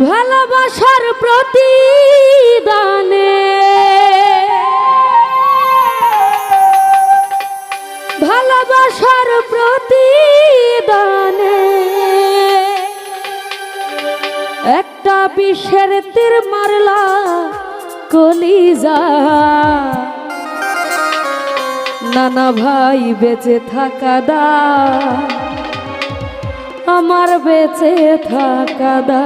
ভালোবাসার প্রতিদানে। ভালোবাসার প্রতিদানে। একটা বিষের তীর মারলা কলিজা। নানা ভাই বেঁচে থাকা দা আমার বেঁচে থাকা দা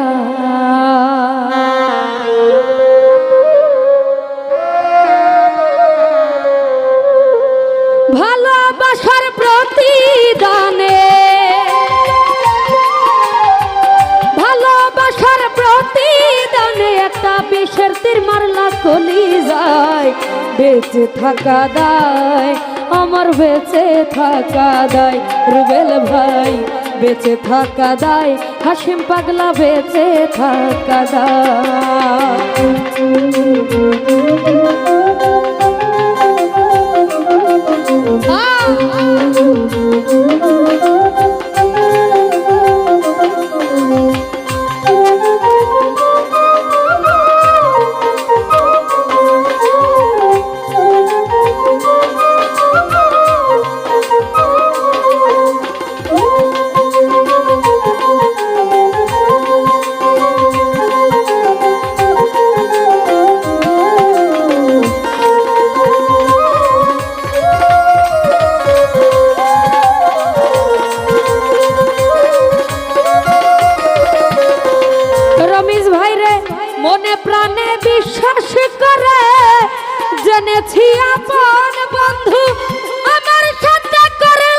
ভালোবাসার প্রতিদানে ভালোবাসার প্রতিদানে একটা বিষের তীর মারলা কলি যায়। বেঁচে থাকা দায়, আমার বেঁচে থাকা দায়, রুবেল ভাই। বেঁচে থাকা দায় হাসিম পাগলা বেঁচে থাকা দায়। জেনেছি আপন বন্ধু। আমার সাথে করে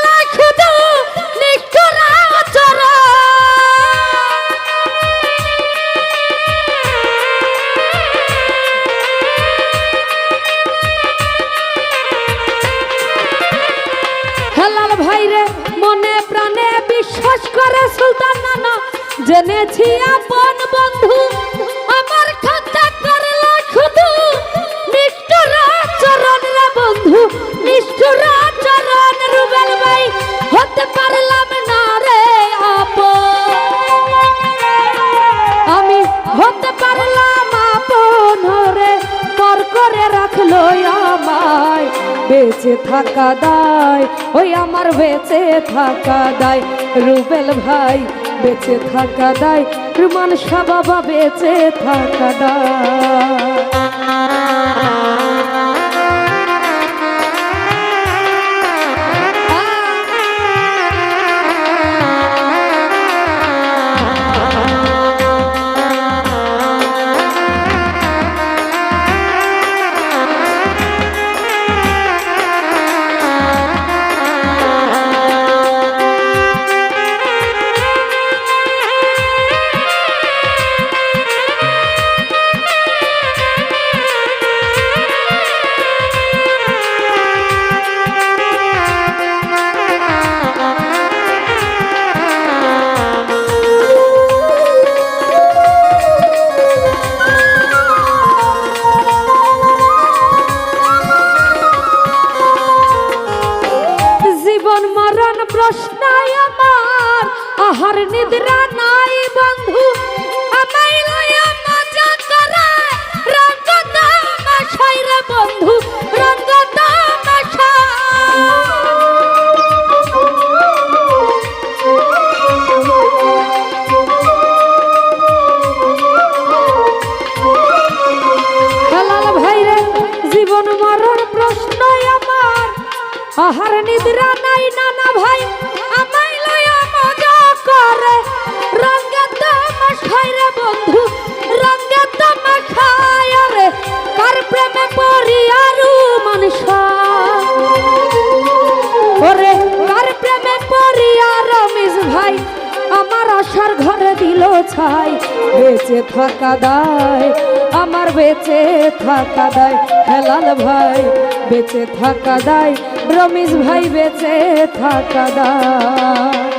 নিষ্ঠুর হেলাল ভাই মনে প্রাণে বিশ্বাস করে সুলতান নানা। জেনেছি আপন বন্ধু, আমার খাতা করল শুধু নিষ্ঠুর আচরণ রে বন্ধু, নিষ্ঠুর আচরণ রুবেল ভাই, হতে পারলাম না রে আপন। আমি হতে পারলাম আপন রে পর করে রাখল আমায়, বেঁচে থাকা দায়, ওই আমার বেঁচে থাকা দায়। রুবেল ভাই, বেঁচে থাকা দায়, রুমান বাবা বেঁচে থাকা দায়। ছাই, বেঁচে থাকা দায়, আমার বেঁচে থাকা দায়। হেলাল ভাই, বেঁচে থাকা দায়, রমেশ ভাই, বেঁচে থাকা দায়।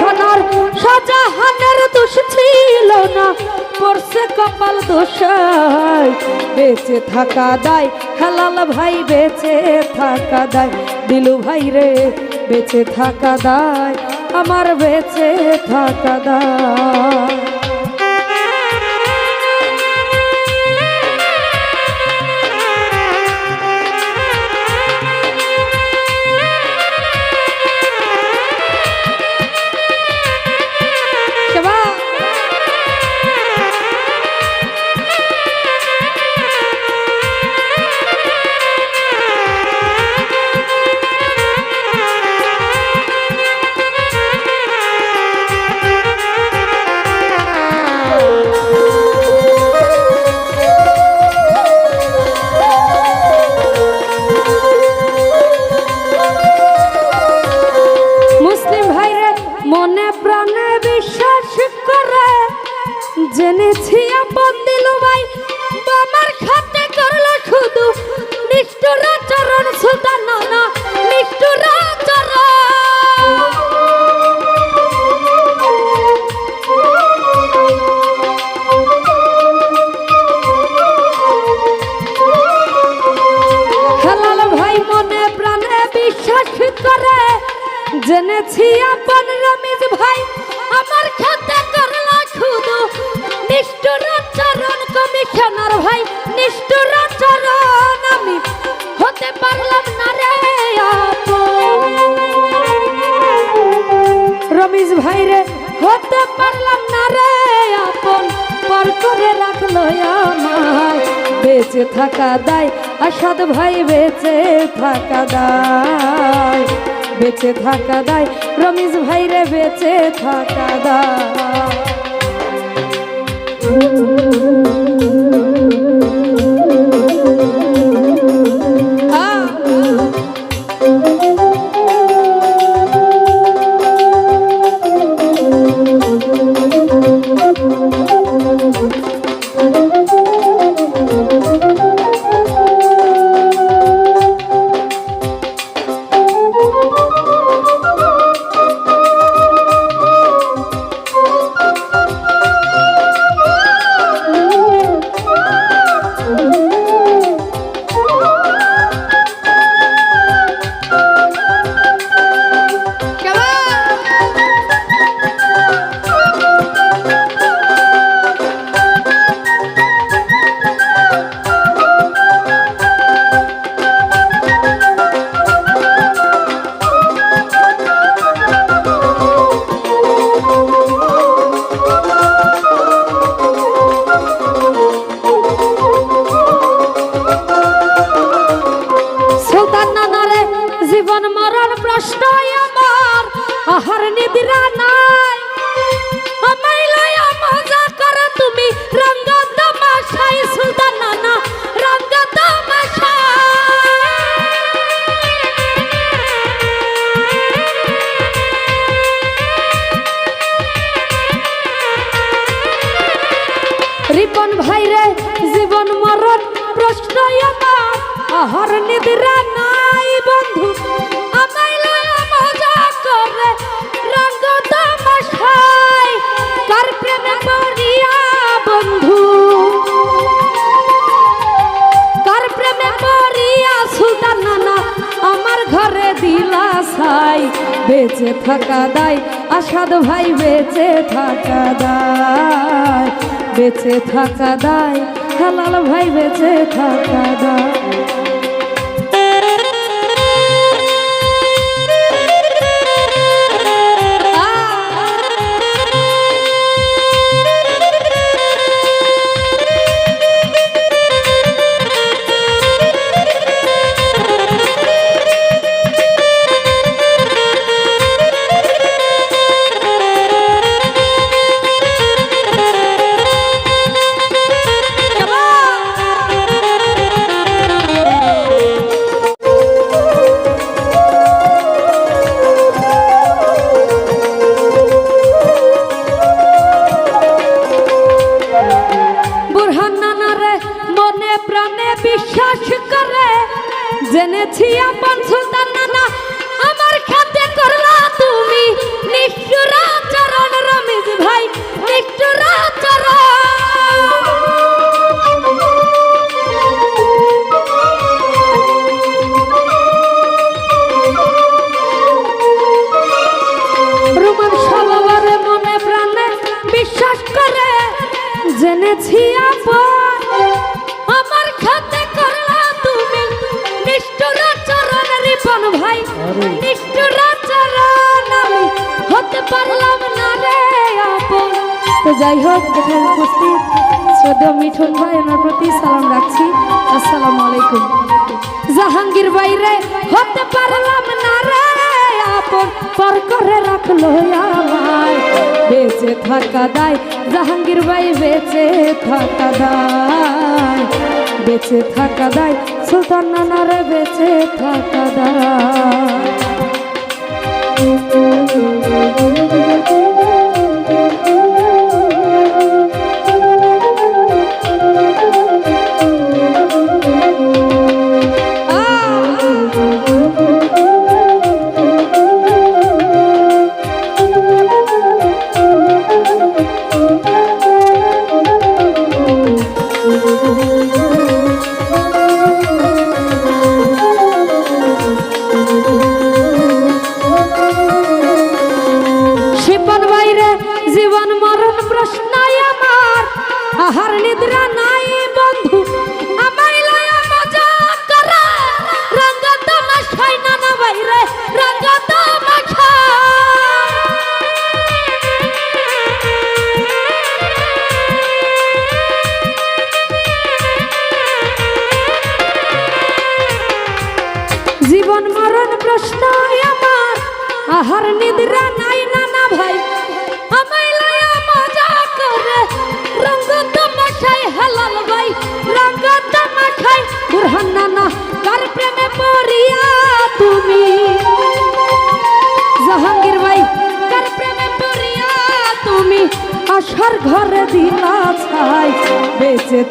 কমিশনার শাহজাহানের দোষ ছিল না। পড়ছে কপাল দোষায়, বেঁচে থাকা দায়। হালাল ভাই বেঁচে থাকা দায়। দিলু ভাই রে, বেঁচে থাকা দায়। আমার বেঁচে থাকা দায়। জেনেছি আপন রমিজ ভাই। আমার খাতে করলা শুধু নিষ্ঠুর চরণ কমিশনার ভাই। নিষ্ঠুর চরণ আমি হতে পারলাম না রে রমিজ ভাই রে, হতে পারলাম না রে আপন। পর করে রাখল আমায়, বেঁচে থাকা দায়। আসাদ ভাই বেঁচে থাকা দায়। বেঁচে থাকা দায়। রমিজ ভাই রে বেঁচে থাকা দায়। রিপন ভাই রে, জীবন মরণ প্রশ্ন আমার। আহার নিদ্রা নাই বন্ধু, আমায় পড়িয়া বন্ধু? নানা আমার ঘরে দিলা সাই বেঁচে থাকা দায়, আসাদ ভাই বেঁচে থাকা দায়। বেঁচে থাকা দায়। হালাল ভাই বেঁচে থাকা দায়। বিশ্বাস করে, জেনেছি আপন সুলতান নানা, আমার খাতে করলা তুমি। নিষ্ঠুরা চরণ রমেশ ভাই, নিষ্ঠুরা প্রাণে জেনেছি আপন ভাই নিষ্ঠুর আচরণ আমি হতে পারলাম না রে আপন। তো যাই হোক এখানে উপস্থিত শ্রদ্ধা মিঠুন ভাই ওনার প্রতি সালাম রাখছি। আসসালামু আলাইকুম। জাহাঙ্গীর বাইরে হতে পারলাম না রে আপন। পর করে রাখল বেঁচে থাকা দায়, জাহাঙ্গীর ভাই বেঁচে থাকা দায়। বেঁচে থাকা দায়, সুলতান নানারে বেঁচে থাকা দায়।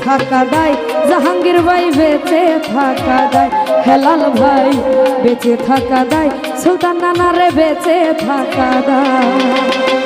থাকা দায়, জাহাঙ্গীর ভাই বেঁচে থাকা দায়, হেলাল ভাই বেঁচে থাকা দায়, সুলতান নানারে বেঁচে থাকা দায়।